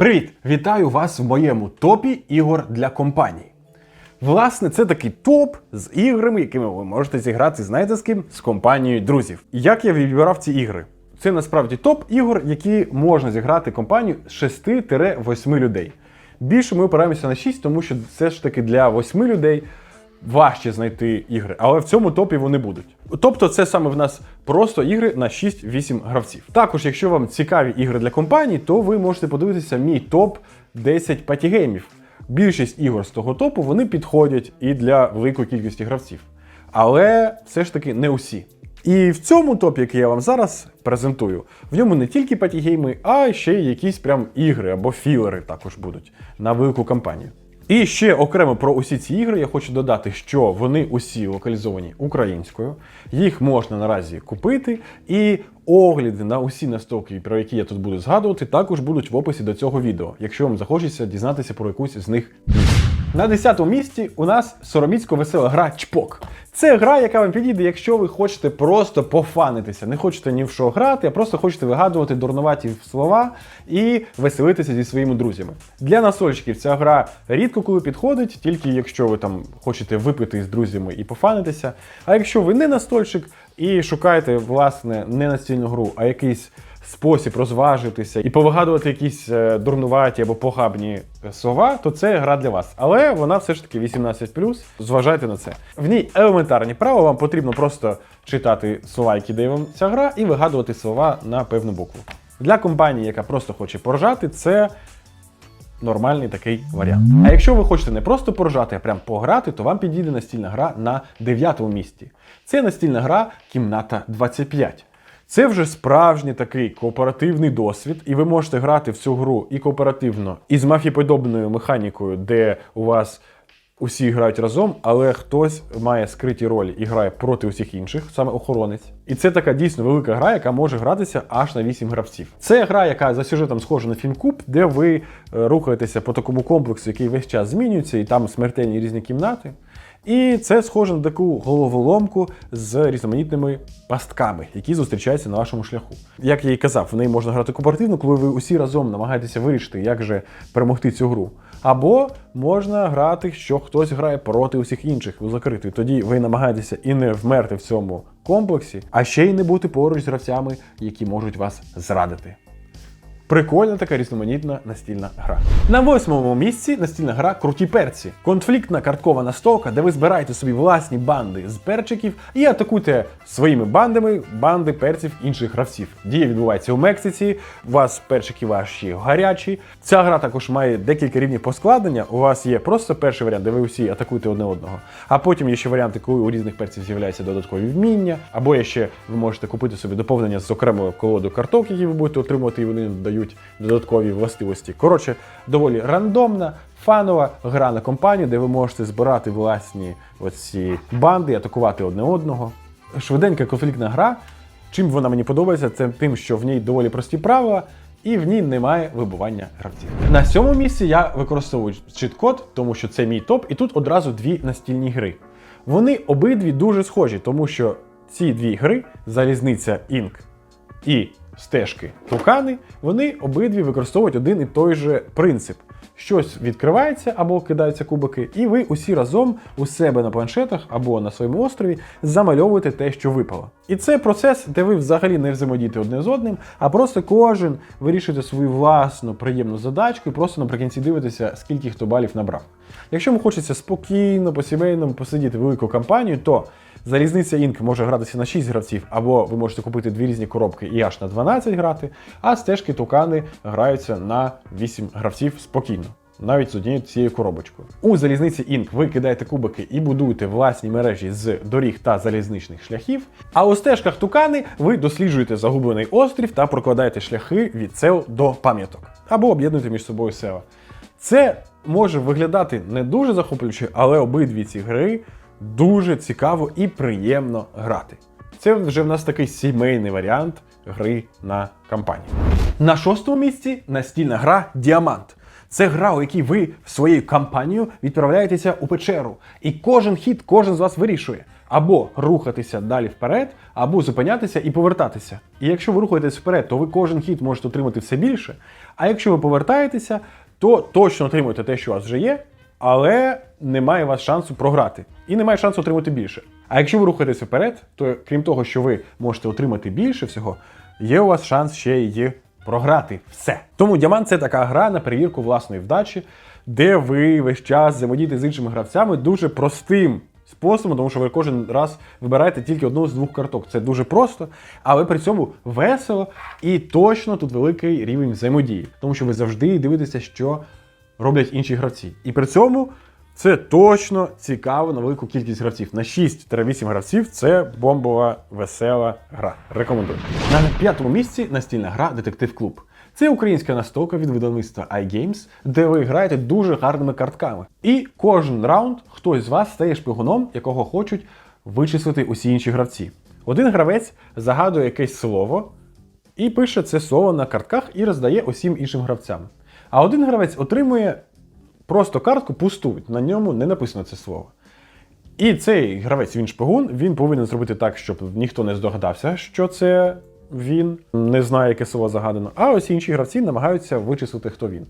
Привіт! Вітаю вас в моєму топі ігор для компаній. Власне, це такий топ з іграми, якими ви можете зіграти, знаєте з ким? З компанією друзів. Як я вибирав ці ігри? Це насправді топ ігор, які можна зіграти компанію з 6-8 людей. Більше ми опираємося на 6, тому що це ж таки для 8 людей важче знайти ігри, але в цьому топі вони будуть. Тобто, це саме в нас просто ігри на 6-8 гравців. Також, якщо вам цікаві ігри для компаній, то ви можете подивитися мій топ 10 патігеймів. Більшість ігор з того топу вони підходять і для великої кількості гравців. Але все ж таки не усі. І в цьому топі, який я вам зараз презентую, в ньому не тільки патігейми, а ще й якісь прям ігри або філери також будуть на велику кампанію. І ще окремо про усі ці ігри я хочу додати, що вони усі локалізовані українською, їх можна наразі купити, і огляди на усі настолки, про які я тут буду згадувати, також будуть в описі до цього відео, якщо вам захочеться дізнатися про якусь з них більше. На 10-му місці у нас сороміцько весела гра Чпок. Це гра, яка вам підійде, якщо ви хочете просто пофанитися. Не хочете ні в що грати, а просто хочете вигадувати дурнуваті слова і веселитися зі своїми друзями. Для насольщиків ця гра рідко коли підходить, тільки якщо ви там хочете випити з друзями і пофанитися. А якщо ви не настольщик і шукаєте, власне, не настільну гру, а якийсь спосіб розважитися і повигадувати якісь е, дурнуваті або похабні е, слова, то це гра для вас. Але вона все ж таки 18+, зважайте на це. В ній елементарні правила, вам потрібно просто читати слова, які дає вам ця гра, і вигадувати слова на певну букву. Для компанії, яка просто хоче поржати, це нормальний такий варіант. А якщо ви хочете не просто поржати, а прям пограти, то вам підійде настільна гра на 9 місці. Це настільна гра Кімната 25. Це вже справжній такий кооперативний досвід, і ви можете грати в цю гру і кооперативно, і з мафіподобною механікою, де у вас усі грають разом, але хтось має скриті ролі і грає проти усіх інших, саме охоронець. І це така дійсно велика гра, яка може гратися аж на 8 гравців. Це гра, яка за сюжетом схожа на фільм Куб, де ви е, рухаєтеся по такому комплексу, який весь час змінюється, і там смертельні різні кімнати. І це схоже на таку головоломку з різноманітними пастками, які зустрічаються на вашому шляху. Як я і казав, в неї можна грати кооперативно, коли ви усі разом намагаєтеся вирішити, як же перемогти цю гру. Або можна грати, що хтось грає проти усіх інших у закритий. Тоді ви намагаєтеся і не вмерти в цьому комплексі, а ще й не бути поруч з гравцями, які можуть вас зрадити. Прикольна така різноманітна настільна гра. На восьмому місці настільна гра Круті перці. Конфліктна карткова настолка, де ви збираєте собі власні банди з перчиків і атакуєте своїми бандами банди перців інших гравців. Дія відбувається у Мексиці. У вас перчики ваші гарячі. Ця гра також має декілька рівнів поскладення. У вас є просто перший варіант, де ви всі атакуєте одне одного. А потім є ще варіанти, коли у різних перців з'являються додаткові вміння, або ще ви можете купити собі доповнення з окремою колодою карток, які ви будете отримувати, і вони дають додаткові властивості. Коротше, доволі рандомна, фанова гра на компанію, де ви можете збирати власні оці банди, атакувати одне одного. Швиденька конфліктна гра. Чим вона мені подобається, це тим, що в ній доволі прості правила. І в ній немає вибування гравців. На сьомому місці я використовую чіт-код, тому що це мій топ, і тут одразу дві настільні гри. Вони обидві дуже схожі, тому що ці дві гри Залізниця Інк і стежки Тукани, вони обидві використовують один і той же принцип. Щось відкривається або кидаються кубики, і ви усі разом у себе на планшетах або на своєму острові замальовуєте те, що випало. І це процес, де ви взагалі не взаємодієте одне з одним, а просто кожен вирішуєте свою власну приємну задачку і просто наприкінці дивитеся, скільки хто балів набрав. Якщо вам хочеться спокійно, по-сімейному посидіти велику кампанію, то Залізниця Інк може гратися на 6 гравців, або ви можете купити дві різні коробки і аж на 12 грати, а стежки тукани граються на 8 гравців спокійно. Навіть з однією цією коробочкою. У залізниці Інк ви кидаєте кубики і будуєте власні мережі з доріг та залізничних шляхів. А у стежках Тукани ви досліджуєте загублений острів та прокладаєте шляхи від сел до пам'яток або об'єднуєте між собою села. Це може виглядати не дуже захоплююче, але обидві ці гри дуже цікаво і приємно грати. Це вже в нас такий сімейний варіант гри на кампанії. На шостому місці настільна гра Діамант. Це гра, у якій ви своєю кампанією відправляєтеся у печеру, і кожен хід кожен з вас вирішує. або рухатися далі вперед, або зупинятися і повертатися. І якщо ви рухаєтесь вперед, то ви кожен хід можете отримати все більше. А якщо ви повертаєтеся, то точно отримуєте те, що у вас вже є, але немає у вас шансу програти. І немає шансу отримати більше. А якщо ви рухаєтесь вперед, то крім того, що ви можете отримати більше всього, є у вас шанс ще й програти все. Тому діамант це така гра на перевірку власної вдачі, де ви весь час взаємодієте з іншими гравцями дуже простим способом, тому що ви кожен раз вибираєте тільки одну з двох карток. Це дуже просто, але при цьому весело і точно тут великий рівень взаємодії, тому що ви завжди дивитеся, що роблять інші гравці. І при цьому це точно цікаво на велику кількість гравців. На 6-8 гравців це бомбова весела гра. Рекомендую. На п'ятому місці настільна гра Детектив Клуб. Це українська настолка від видавництва iGames, де ви граєте дуже гарними картками. І кожен раунд хтось з вас стає шпигуном, якого хочуть вичислити усі інші гравці. Один гравець загадує якесь слово і пише це слово на картках і роздає усім іншим гравцям. А один гравець отримує просто картку пусту, на ньому не написано це слово. І цей гравець, він шпигун, він повинен зробити так, щоб ніхто не здогадався, що це він не знає, яке слово загадано. А ось інші гравці намагаються вичислити, хто він.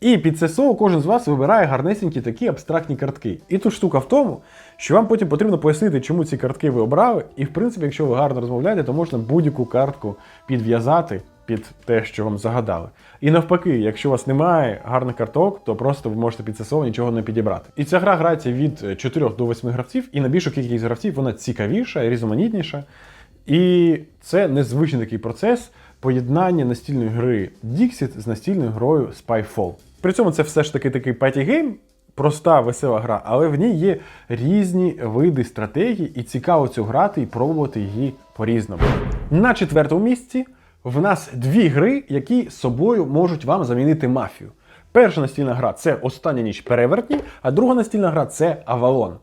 І під це слово кожен з вас вибирає гарнесенькі такі абстрактні картки. І тут штука в тому, що вам потім потрібно пояснити, чому ці картки ви обрали. І в принципі, якщо ви гарно розмовляєте, то можна будь-яку картку підв'язати під те, що вам загадали. І навпаки, якщо у вас немає гарних карток, то просто ви можете під слово нічого не підібрати. І ця гра грається від 4 до 8 гравців, і на більшу кількість гравців вона цікавіша, різноманітніша. І це незвичний такий процес поєднання настільної гри Dixit з настільною грою Spyfall. При цьому це все ж таки такий паті-гейм, проста, весела гра, але в ній є різні види стратегій, і цікаво цю грати і пробувати її по-різному. На четвертому місці в нас дві гри, які собою можуть вам замінити мафію. Перша настільна гра це Остання ніч перевертні, а друга настільна гра це Авалон.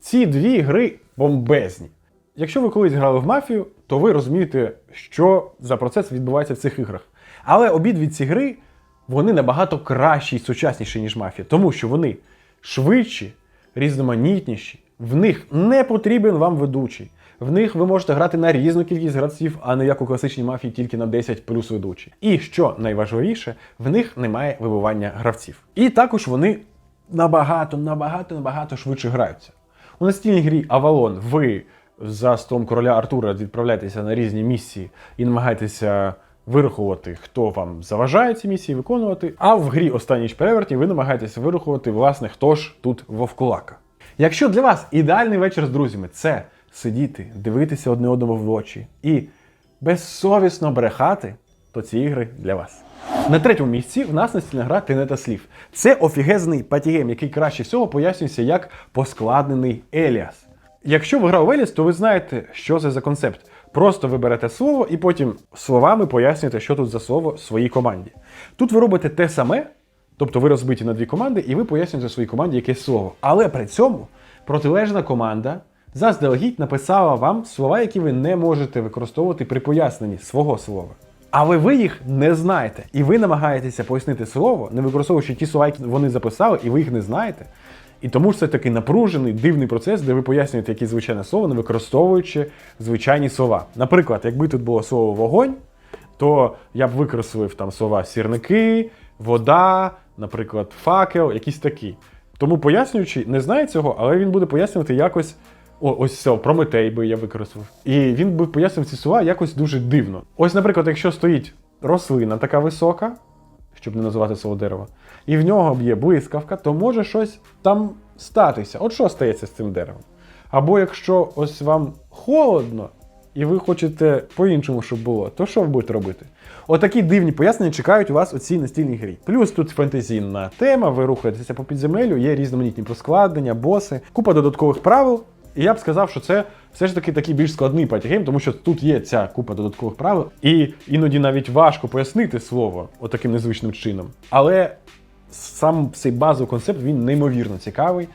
Ці дві гри бомбезні. Якщо ви колись грали в мафію, то ви розумієте, що за процес відбувається в цих іграх. Але обидві ці гри вони набагато кращі і сучасніші, ніж мафія, тому що вони швидші, різноманітніші, в них не потрібен вам ведучий. В них ви можете грати на різну кількість гравців, а не як у класичній мафії тільки на 10 плюс ведучий. І що найважливіше, в них немає вибивання гравців. І також вони набагато, набагато, набагато швидше граються. У настільній грі Авалон ви за столом короля Артура відправляєтеся на різні місії і намагаєтеся вирахувати, хто вам заважає ці місії виконувати. А в грі останній перевертні ви намагаєтеся вирахувати, власне, хто ж тут вовкулака. Якщо для вас ідеальний вечір з друзями це сидіти, дивитися одне одному в очі і безсовісно брехати, то ці ігри для вас. На третьому місці в нас настільна гра Тенета слів. Це офігезний патігейм, який краще всього пояснюється як поскладнений Еліас. Якщо ви грали в Еліас, то ви знаєте, що це за концепт. Просто ви берете слово і потім словами пояснюєте, що тут за слово своїй команді. Тут ви робите те саме, тобто ви розбиті на дві команди, і ви пояснюєте своїй команді якесь слово. Але при цьому протилежна команда заздалегідь написала вам слова, які ви не можете використовувати при поясненні свого слова. Але ви їх не знаєте, і ви намагаєтеся пояснити слово, не використовуючи ті слова, які вони записали, і ви їх не знаєте. І тому ж це такий напружений, дивний процес, де ви пояснюєте якесь звичайне слово, не використовуючи звичайні слова. Наприклад, якби тут було слово вогонь, то я б використовував там слова сірники, вода, наприклад, факел, якісь такі. Тому пояснюючи, не знає цього, але він буде пояснювати якось. О, ось це, Прометей би я використав. І він би пояснив ці слова якось дуже дивно. Ось, наприклад, якщо стоїть рослина така висока, щоб не називати слово дерево, і в нього б'є блискавка, то може щось там статися. От що стається з цим деревом? Або якщо ось вам холодно, і ви хочете по-іншому, щоб було, то що ви будете робити? Отакі дивні пояснення чекають у вас у цій настільній грі. Плюс тут фентезійна тема, ви рухаєтеся по підземелю, є різноманітні поскладення, боси, купа додаткових правил. І я б сказав, що це все ж таки такий більш складний патігейм, тому що тут є ця купа додаткових правил, і іноді навіть важко пояснити слово отаким незвичним чином. Але сам цей базовий концепт він неймовірно цікавий.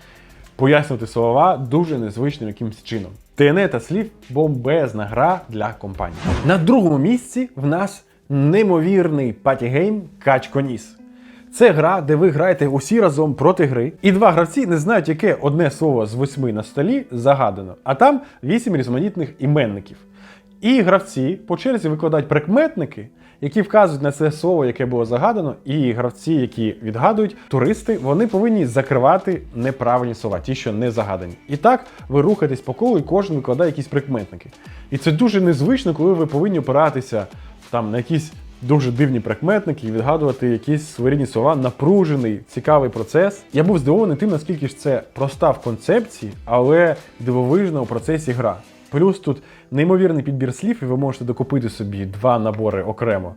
Пояснювати слова дуже незвичним якимось чином. ТНЕ та слів бомбезна гра для компанії. На другому місці в нас неймовірний патігейм Качконіс. Це гра, де ви граєте усі разом проти гри, і два гравці не знають, яке одне слово з восьми на столі загадано, а там вісім різноманітних іменників. І гравці по черзі викладають прикметники, які вказують на це слово, яке було загадано, і гравці, які відгадують, туристи, вони повинні закривати неправильні слова, ті, що не загадані. І так ви рухаєтесь по колу, і кожен викладає якісь прикметники. І це дуже незвично, коли ви повинні опиратися там на якісь дуже дивні прикметники і відгадувати якісь своєрідні слова, напружений, цікавий процес. Я був здивований тим, наскільки ж це проста в концепції, але дивовижна у процесі гра. Плюс тут неймовірний підбір слів, і ви можете докупити собі два набори окремо.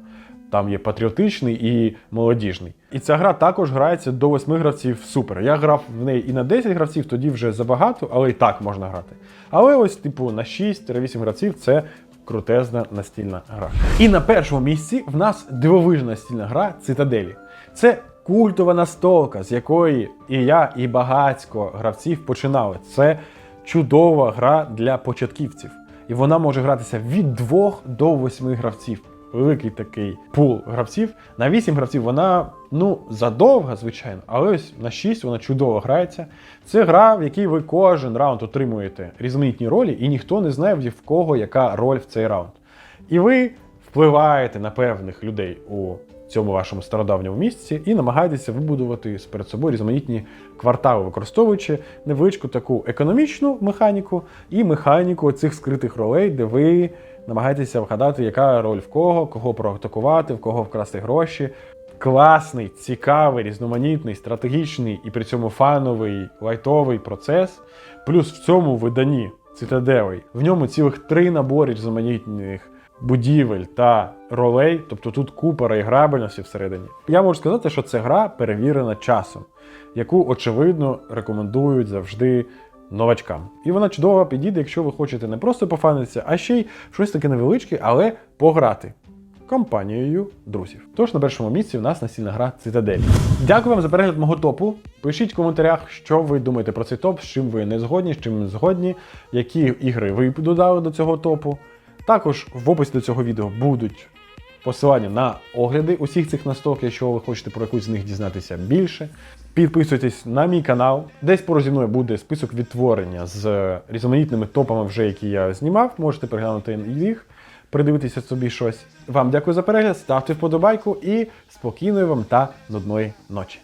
Там є патріотичний і молодіжний. І ця гра також грається до восьми гравців супер. Я грав в неї і на 10 гравців, тоді вже забагато, але і так можна грати. Але ось, типу, на 6-8 гравців це крутезна настільна гра. І на першому місці в нас дивовижна настільна гра Цитаделі. Це культова настолка, з якої і я, і багатько гравців починали. Це чудова гра для початківців. І вона може гратися від 2 до 8 гравців. Великий такий пул гравців. На 8 гравців вона ну задовга, звичайно, але ось на 6 вона чудово грається. Це гра, в якій ви кожен раунд отримуєте різноманітні ролі, і ніхто не знає, в кого яка роль в цей раунд. І ви впливаєте на певних людей у цьому вашому стародавньому місці і намагаєтеся вибудувати перед собою різноманітні квартали, використовуючи невеличку таку економічну механіку і механіку цих скритих ролей, де ви намагаєтеся вгадати, яка роль в кого, кого проатакувати, в кого вкрасти гроші. Класний, цікавий, різноманітний, стратегічний і при цьому фановий лайтовий процес. Плюс в цьому виданні цитаделей в ньому цілих три набори різноманітних будівель та ролей, тобто тут купа реіграбельності всередині. Я можу сказати, що це гра перевірена часом, яку, очевидно, рекомендують завжди новачкам. І вона чудово підійде, якщо ви хочете не просто пофанитися, а ще й щось таке невеличке, але пограти. Компанією друзів. Тож на першому місці у нас настільна гра Цитадель. Дякую вам за перегляд мого топу. Пишіть в коментарях, що ви думаєте про цей топ, з чим ви не згодні, з чим не згодні, які ігри ви додали до цього топу. Також в описі до цього відео будуть посилання на огляди усіх цих настолок, якщо ви хочете про якусь з них дізнатися більше. Підписуйтесь на мій канал. Десь поруч зі мною буде список відтворення з різноманітними топами, вже які я знімав. Можете переглянути їх, придивитися собі щось. Вам дякую за перегляд, ставте вподобайку і спокійної вам та нудної ночі.